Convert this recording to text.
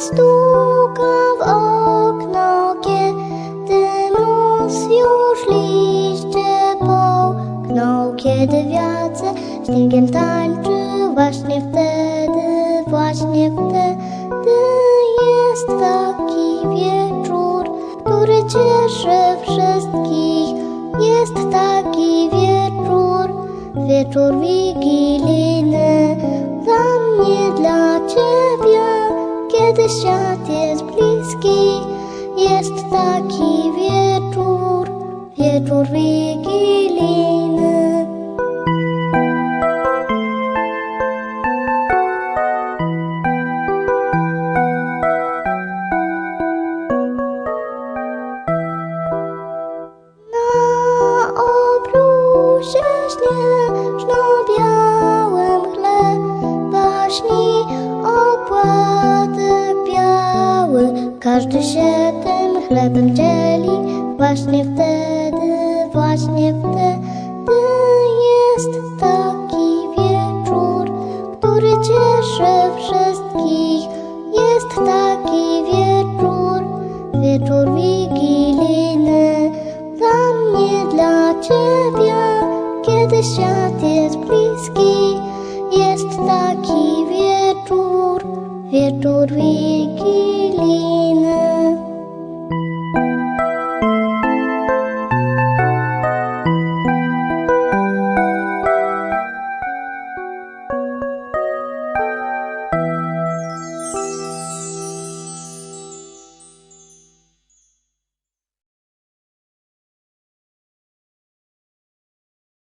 stuka w okno, kiedy mus już liście połknął, kiedy wiatr śniegiem tańczy, właśnie wtedy, właśnie wtedy jest taki wieczór, który cieszy wszystkich. Jest taki wieczór, wieczór wigilijny, mnie, dla ciebie, kiedy świat jest bliski. Jest taki wieczór, wieczór wigilijny. Każdy się tym chlebem dzieli, właśnie wtedy, właśnie wtedy jest taki wieczór, który cieszy wszystkich. Jest taki wieczór, wieczór wigilijny, dla mnie, dla ciebie, kiedy świat jest bliski. Jest taki Veturi lina.